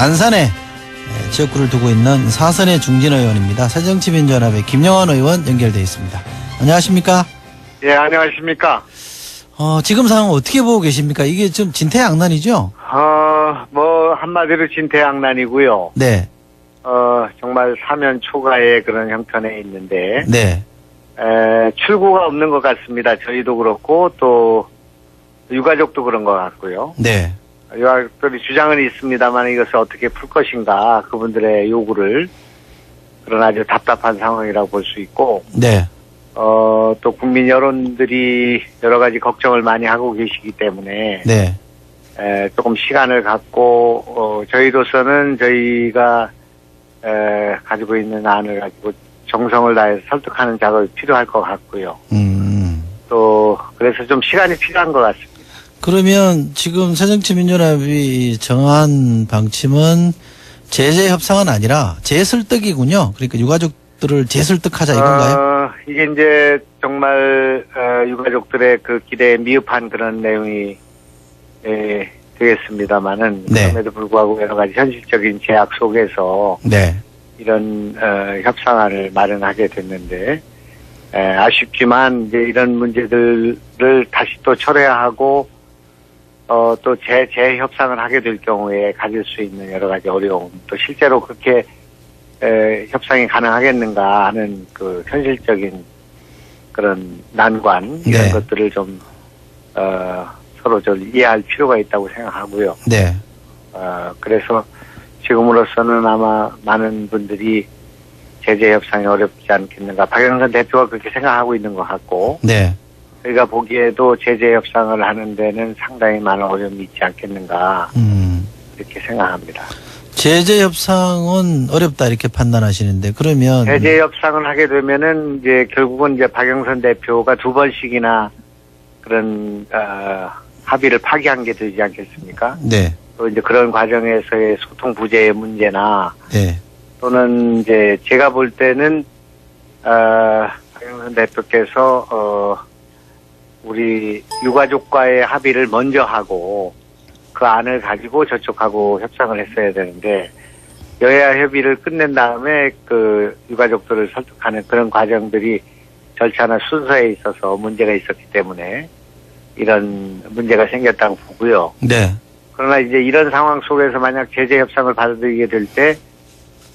안산에 예, 지역구를 두고 있는 사선의 중진 의원입니다. 새정치민주연합의 김영환 의원 연결돼 있습니다. 안녕하십니까? 예, 안녕하십니까. 어, 지금 상황 어떻게 보고 계십니까? 이게 좀 진퇴양난이죠? 어, 뭐, 한마디로 진퇴양난이고요. 네, 어, 정말 사면 초과의 그런 형편에 있는데, 네, 에, 출구가 없는 것 같습니다. 저희도 그렇고, 또, 유가족도 그런 것 같고요. 네, 유가족들이 주장은 있습니다만 이것을 어떻게 풀 것인가, 그분들의 요구를, 그런 아주 답답한 상황이라고 볼 수 있고, 네, 어, 또 국민 여론들이 여러 가지 걱정을 많이 하고 계시기 때문에, 네, 에, 조금 시간을 갖고 어, 저희로서는 저희가 에, 가지고 있는 안을 가지고 정성을 다해서 설득하는 작업이 필요할 것 같고요. 음. 또 그래서 좀 시간이 필요한 것 같습니다. 그러면 지금 새정치민주연합이 정한 방침은 제재 협상은 아니라 재설득이군요. 그러니까 유가족들을 재설득하자 이건가요? 어, 이게 이제 정말 어, 유가족들의 그 기대에 미흡한 그런 내용이 에, 되겠습니다만은 네. 그럼에도 불구하고 여러 가지 현실적인 제약 속에서 네, 이런 어, 협상안을 마련하게 됐는데 에, 아쉽지만 이제 이런 문제들을 다시 또 철회하고 어, 또 재, 재협상을 하게 될 경우에 가질 수 있는 여러 가지 어려움 또 실제로 그렇게 에, 협상이 가능하겠는가 하는 그 현실적인 그런 난관 이런 네. 것들을 좀 어, 서로 좀 이해할 필요가 있다고 생각하고요. 네, 어, 그래서 지금으로서는 아마 많은 분들이 제재 협상이 어렵지 않겠는가. 박영선 대표가 그렇게 생각하고 있는 것 같고, 네, 저희가 보기에도 제재 협상을 하는 데는 상당히 많은 어려움이 있지 않겠는가. 음. 이렇게 생각합니다. 제재 협상은 어렵다 이렇게 판단하시는데 그러면 제재 협상을 하게 되면은 이제 결국은 이제 박영선 대표가 두 번씩이나 그런, 어, 합의를 파기한 게 되지 않겠습니까? 네, 또 이제 그런 과정에서의 소통 부재의 문제나 네, 또는 이제 제가 볼 때는 어, 박영선 대표께서 어, 우리 유가족과의 합의를 먼저 하고 그 안을 가지고 저쪽하고 협상을 했어야 되는데 여야 협의를 끝낸 다음에 그 유가족들을 설득하는 그런 과정들이 절차나 순서에 있어서 문제가 있었기 때문에 이런 문제가 생겼다고 보고요. 네, 그러나 이제 이런 상황 속에서 만약 제재 협상을 받아들이게 될 때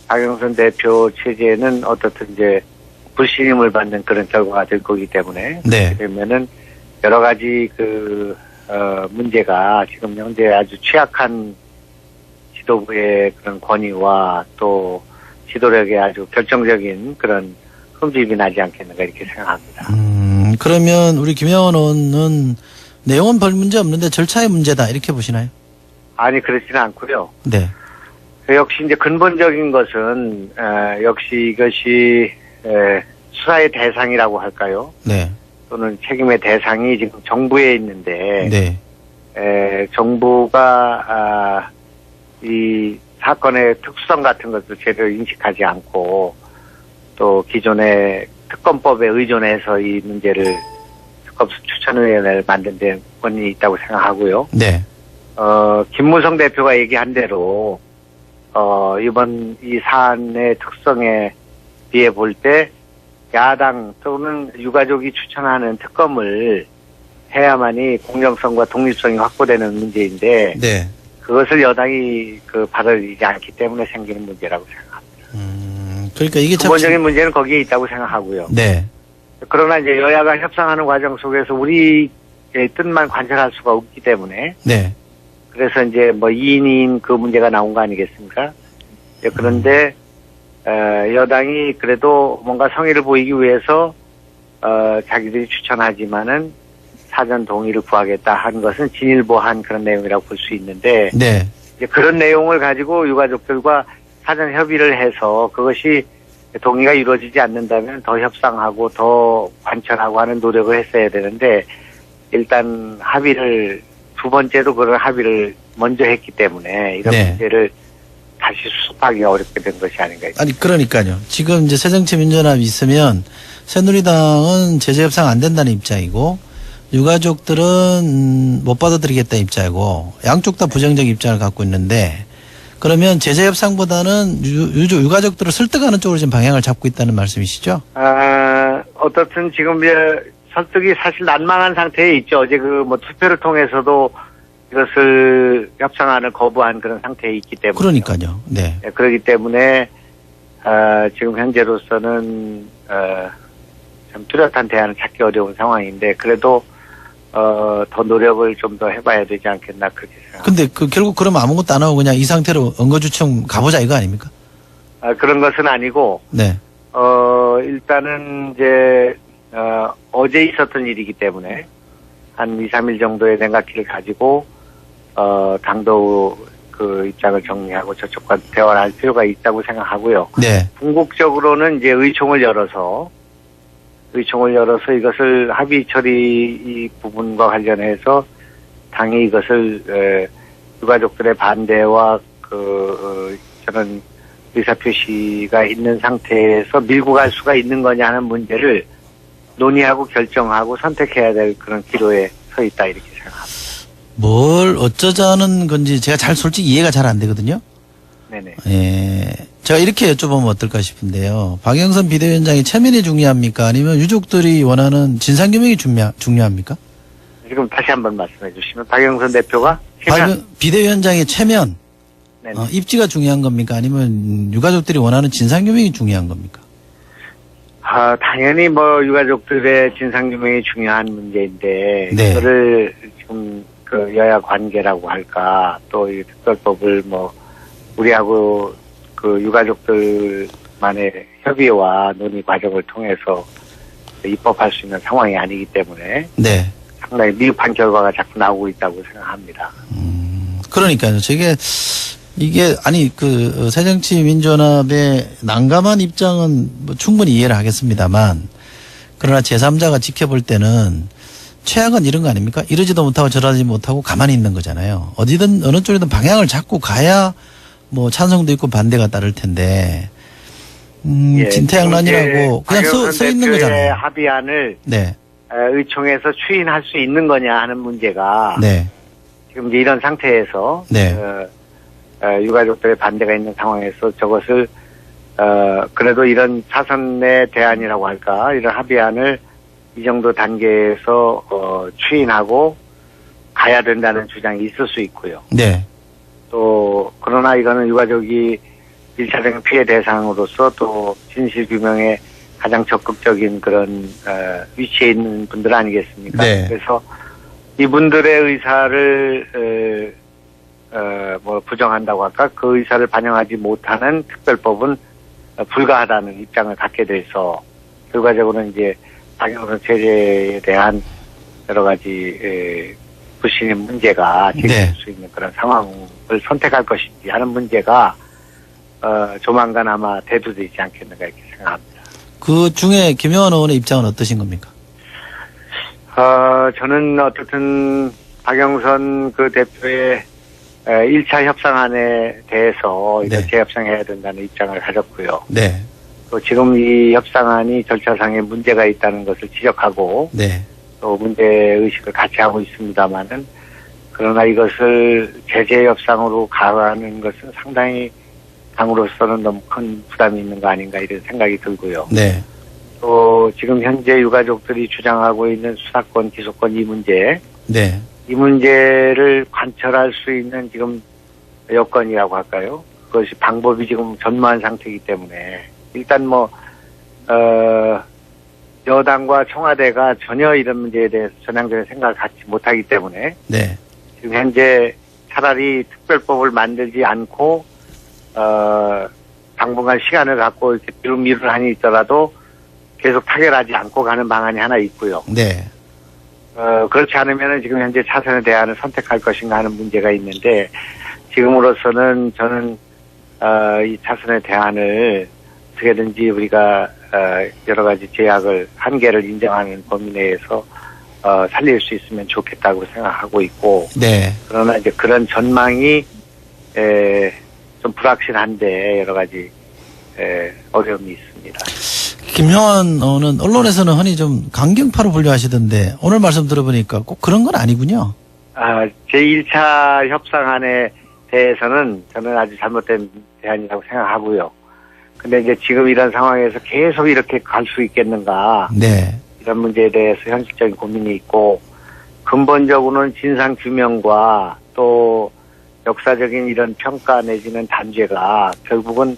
박영선 대표 체제는 어떻든 이제 불신임을 받는 그런 결과가 될 거기 때문에 네, 그러면은 여러 가지 그 어, 문제가 지금 현재 아주 취약한 지도부의 그런 권위와 또 지도력의 아주 결정적인 그런 흠집이 나지 않겠는가 이렇게 생각합니다. 음, 그러면 우리 김영원 의원은 내용은 별 문제 없는데 절차의 문제다 이렇게 보시나요? 아니 그렇지는 않고요. 네, 역시 이제 근본적인 것은 에, 역시 이것이 에, 수사의 대상이라고 할까요? 네, 또는 책임의 대상이 지금 정부에 있는데 네, 에, 정부가 아, 이 사건의 특수성 같은 것을 제대로 인식하지 않고 또 기존의 특검법에 의존해서 이 문제를 특검 추천위원회를 만든 데 원인이 있다고 생각하고요. 네, 어, 김무성 대표가 얘기한 대로, 어, 이번 이 사안의 특성에 비해 볼 때, 야당 또는 유가족이 추천하는 특검을 해야만이 공정성과 독립성이 확보되는 문제인데, 네. 그것을 여당이 그 받아들이지 않기 때문에 생기는 문제라고 생각합니다. 음, 그러니까 이게 참 근본적인 문제는 거기에 있다고 생각하고요. 네, 그러나 이제 여야가 협상하는 과정 속에서 우리의 뜻만 관철할 수가 없기 때문에, 네, 그래서 이제 뭐 2인 2인 그 문제가 나온 거 아니겠습니까? 예, 그런데 어, 여당이 그래도 뭔가 성의를 보이기 위해서 어, 자기들이 추천하지만은 사전 동의를 구하겠다 한 것은 진일보한 그런 내용이라고 볼 수 있는데 네, 이제 그런 내용을 가지고 유가족들과 사전 협의를 해서 그것이 동의가 이루어지지 않는다면 더 협상하고 더 관철하고 하는 노력을 했어야 되는데 일단 합의를 두 번째도 그런 합의를 먼저 했기 때문에 이런 네. 문제를 다시 수습하기 어렵게 된 것이 아닌가. 아니 그러니까요. 지금 이제 새정치 민주연합이 있으면 새누리당은 제재 협상 안 된다는 입장이고 유가족들은 음, 못 받아들이겠다는 입장이고 양쪽 다 부정적 입장을 갖고 있는데 그러면 제재 협상보다는 유, 유가족들을 설득하는 쪽으로 지금 방향을 잡고 있다는 말씀이시죠? 아, 어떻든 지금 이제 설득이 사실 난망한 상태에 있죠. 어제 그 뭐 투표를 통해서도 이것을 협상안을 거부한 그런 상태에 있기 때문에. 그러니까요. 네. 예, 그렇기 때문에 어, 지금 현재로서는 어, 참 뚜렷한 대안을 찾기 어려운 상황인데 그래도 어, 더 노력을 좀 더 해봐야 되지 않겠나 그렇게 생각합니다. 근데 그 결국 그러면 아무것도 안 하고 그냥 이 상태로 언거주청 가보자 이거 아닙니까? 아, 그런 것은 아니고 네. 어, 일단은 이제 어, 어제 있었던 일이기 때문에 한 2, 3일 정도의 냉각기를 가지고 어, 당도 그 입장을 정리하고 저쪽과 대화를 할 필요가 있다고 생각하고요. 네. 궁극적으로는 이제 의총을 열어서 의총을 열어서 이것을 합의 처리 이 부분과 관련해서 당이 이것을 에, 유가족들의 반대와 그 어, 저는 의사표시가 있는 상태에서 밀고 갈 수가 있는 거냐 하는 문제를 논의하고 결정하고 선택해야 될 그런 기로에 서 있다 이렇게 생각합니다. 뭘 어쩌자는 건지 제가 잘 솔직히 이해가 잘 안 되거든요. 네네. 예. 제가 이렇게 여쭤보면 어떨까 싶은데요. 박영선 비대위원장이 체면이 중요합니까? 아니면 유족들이 원하는 진상규명이 중요, 중요합니까? 지금 다시 한번 말씀해 주시면 박영선 대표가 체면 박- 비대위원장의 체면, 네네. 어, 입지가 중요한 겁니까? 아니면 유가족들이 원하는 진상규명이 중요한 겁니까? 아, 당연히 뭐 유가족들의 진상규명이 중요한 문제인데 네. 그거를 지금 그 여야 관계라고 할까 또 이 특별법을 뭐 우리하고 그 유가족들만의 협의와 논의 과정을 통해서 입법할 수 있는 상황이 아니기 때문에 네. 상당히 미흡한 결과가 자꾸 나오고 있다고 생각합니다. 그러니까요. 저게 이게 아니 그 새정치민주연합의 난감한 입장은 뭐 충분히 이해를 하겠습니다만 그러나 제3자가 지켜볼 때는 최악은 이런 거 아닙니까? 이러지도 못하고 저러지 못하고 가만히 있는 거잖아요. 어디든 어느 쪽이든 방향을 잡고 가야 뭐 찬성도 있고 반대가 따를 텐데 음, 예, 진퇴양난이라고 그냥 서, 박영선 서 있는 거잖아요. 합의안을 네, 어, 의총에서 추인할 수 있는 거냐 하는 문제가 네, 지금 이제 이런 상태에서 네. 어, 어, 유가족들의 반대가 있는 상황에서 저것을 어, 그래도 이런 사선의 대안이라고 할까 이런 합의안을 이 정도 단계에서 어, 추인하고 가야 된다는 주장이 있을 수 있고요. 네, 또 그러나 이거는 유가족이 일차적인 피해 대상으로서 또 진실 규명에 가장 적극적인 그런 어, 위치에 있는 분들 아니겠습니까? 네. 그래서 이분들의 의사를 어, 어, 뭐 부정한다고 할까 그 의사를 반영하지 못하는 특별법은 어, 불가하다는 입장을 갖게 돼서 결과적으로 이제 박영선 체제에 대한 여러 가지 에, 불신의 문제가 제기될 네. 수 있는 그런 상황을 선택할 것인지 하는 문제가 어, 조만간 아마 대두되지 않겠는가 이렇게 생각합니다. 그 중에 김영환 의원의 입장은 어떠신 겁니까? 어, 저는 어떻든 박영선 그 대표의 1차 협상안에 대해서 이거 네. 재협상해야 된다는 입장을 가졌고요. 네, 또 지금 이 협상안이 절차상에 문제가 있다는 것을 지적하고 네, 또 문제 의식을 같이 하고 있습니다만은 그러나 이것을 제재 협상으로 가라는 것은 상당히 당으로서는 너무 큰 부담이 있는 거 아닌가 이런 생각이 들고요. 네, 또 지금 현재 유가족들이 주장하고 있는 수사권, 기소권 이 문제, 네, 이 문제를 관철할 수 있는 지금 여건이라고 할까요? 그것이 방법이 지금 전무한 상태이기 때문에 일단 뭐, 어, 여당과 청와대가 전혀 이런 문제에 대해서 전향적인 생각을 갖지 못하기 때문에 네, 지금 현재 차라리 특별법을 만들지 않고 어 당분간 시간을 갖고 이렇게 뒤로 미루는 한이 있더라도 계속 타결하지 않고 가는 방안이 하나 있고요. 네, 어 그렇지 않으면은 지금 현재 차선의 대안을 선택할 것인가 하는 문제가 있는데 지금으로서는 저는 어 이 차선의 대안을 어떻게든지 우리가 어 여러 가지 제약을 한계를 인정하는 범위 내에서 어 살릴 수 있으면 좋겠다고 생각하고 있고 네. 그러나 이제 그런 전망이 에, 좀 불확실한데 여러 가지 에, 어려움이 있습니다. 김형환 의원은 언론에서는 흔히 좀 강경파로 분류하시던데 오늘 말씀 들어보니까 꼭 그런 건 아니군요. 아, 제1차 협상안에 대해서는 저는 아주 잘못된 대안이라고 생각하고요. 근데 이제 지금 이런 상황에서 계속 이렇게 갈 수 있겠는가 네. 이런 문제에 대해서 현실적인 고민이 있고 근본적으로는 진상 규명과 또 역사적인 이런 평가 내지는 단죄가 결국은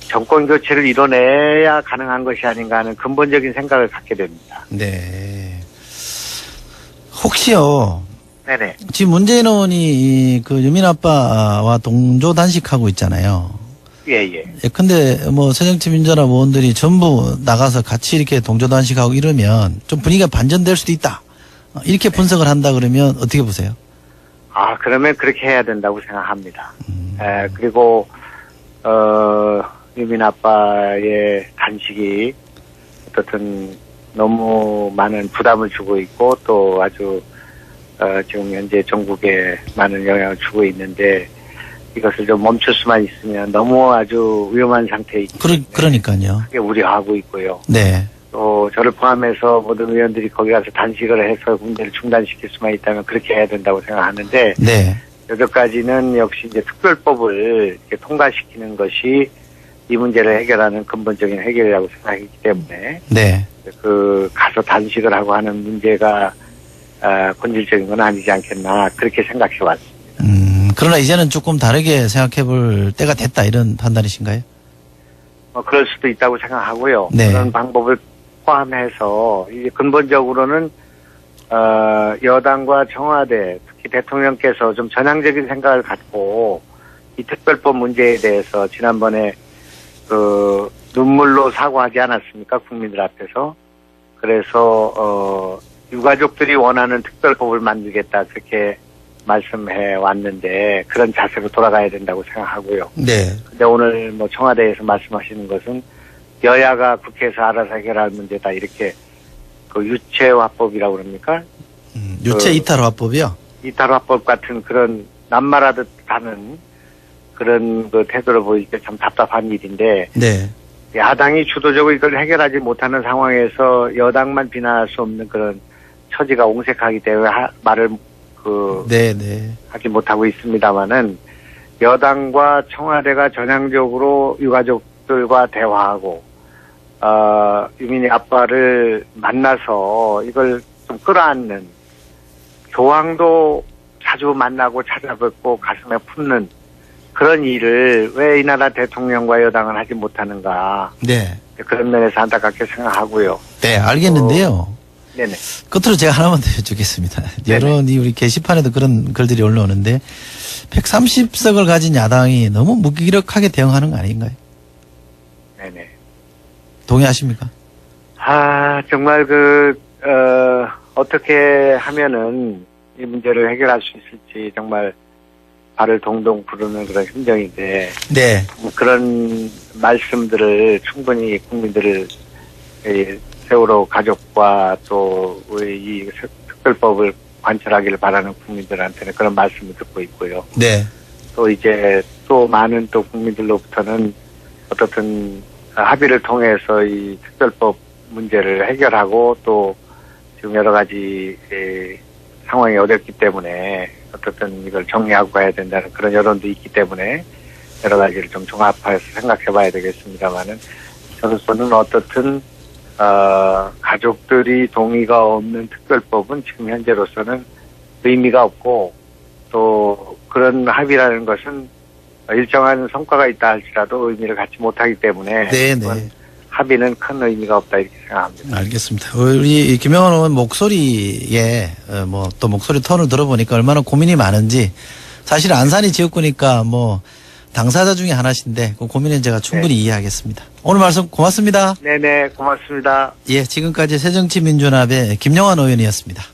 정권 교체를 이뤄내야 가능한 것이 아닌가 하는 근본적인 생각을 갖게 됩니다. 네. 혹시요, 네네. 지금 문재인 의원이 이그 유민 아빠와 동조 단식하고 있잖아요. 예, 예. 예, 근데 뭐 새정치 민주연합 의원들이 전부 나가서 같이 이렇게 동조 단식하고 이러면 좀 분위기가 반전될 수도 있다. 어, 이렇게 분석을 한다 그러면 어떻게 보세요? 아, 그러면 그렇게 해야 된다고 생각합니다. 음, 에, 그리고, 어, 유민 아빠의 단식이 어떻든 너무 많은 부담을 주고 있고 또 아주, 어, 지금 현재 전국에 많은 영향을 주고 있는데 이것을 좀 멈출 수만 있으면 너무 아주 위험한 상태에 있기 그러, 때문에 그러니까요. 크게 우려하고 있고요. 네. 또 저를 포함해서 모든 의원들이 거기 가서 단식을 해서 문제를 중단시킬 수만 있다면 그렇게 해야 된다고 생각하는데 네. 여기까지는 역시 이제 특별법을 이렇게 통과시키는 것이 이 문제를 해결하는 근본적인 해결이라고 생각하기 때문에 네. 그 가서 단식을 하고 하는 문제가 아, 본질적인 건 아니지 않겠나 그렇게 생각해 왔습니다. 음, 그러나 이제는 조금 다르게 생각해 볼 때가 됐다 이런 판단이신가요? 뭐 그럴 수도 있다고 생각하고요. 네. 그런 방법을 포함해서 이제 근본적으로는 어, 여당과 청와대 특히 대통령께서 좀 전향적인 생각을 갖고 이 특별법 문제에 대해서 지난번에 그 눈물로 사과하지 않았습니까 국민들 앞에서 그래서 어, 유가족들이 원하는 특별법을 만들겠다 그렇게 말씀해 왔는데 그런 자세로 돌아가야 된다고 생각하고요. 네. 근데 오늘 뭐 청와대에서 말씀하시는 것은 여야가 국회에서 알아서 해결할 문제다 이렇게 그 유체화법이라고 그럽니까? 음, 유체 그- 이탈화법이요? 이탈화법 같은 그런 남말하듯 하는 그런 그 태도를 보이니까 참 답답한 일인데 네. 야당이 주도적으로 이걸 해결하지 못하는 상황에서 여당만 비난할 수 없는 그런 처지가 옹색하기 때문에 하- 말을 그 네, 네. 하지 못하고 있습니다만은 여당과 청와대가 전향적으로 유가족들과 대화하고 어, 유민이 아빠를 만나서 이걸 좀 끌어안는 교황도 자주 만나고 찾아뵙고 가슴에 품는 그런 일을 왜 이 나라 대통령과 여당은 하지 못하는가 네. 그런 면에서 안타깝게 생각하고요. 네, 알겠는데요. 네네. 끝으로 제가 하나만 더 여쭙겠습니다. 여론이 우리 게시판에도 그런 글들이 올라오는데 130석을 가진 야당이 너무 무기력하게 대응하는 거 아닌가요? 네네. 동의하십니까? 아, 정말 그, 어, 어떻게 하면은 이 문제를 해결할 수 있을지 정말 발을 동동 구르는 그런 심정인데, 네. 뭐 그런 말씀들을 충분히 국민들을 이 세월호 가족과 또 우리 이 특별법을 관철하기를 바라는 국민들한테는 그런 말씀을 듣고 있고요. 네. 또 이제 또 많은 또 국민들로부터는 어떻든 합의를 통해서 이 특별법 문제를 해결하고 또 지금 여러 가지 에, 상황이 어렵기 때문에 어떻든 이걸 정리하고 가야 된다는 그런 여론도 있기 때문에 여러 가지를 좀 종합해서 생각해 봐야 되겠습니다만은 저로서는 어떻든 어, 가족들이 동의가 없는 특별법은 지금 현재로서는 의미가 없고 또 그런 합의라는 것은 일정한 성과가 있다 할지라도 의미를 갖지 못하기 때문에 네, 그건 네. 합의는 큰 의미가 없다 이렇게 생각합니다. 알겠습니다. 우리 김영환 의원 목소리에 어, 뭐또 목소리 톤을 들어보니까 얼마나 고민이 많은지 사실 안산이 지역구니까 뭐 당사자 중에 하나신데 그 고민은 제가 충분히 이해하겠습니다. 오늘 말씀 고맙습니다. 네네 고맙습니다. 예, 지금까지 새정치민주연합의 김영환 의원이었습니다.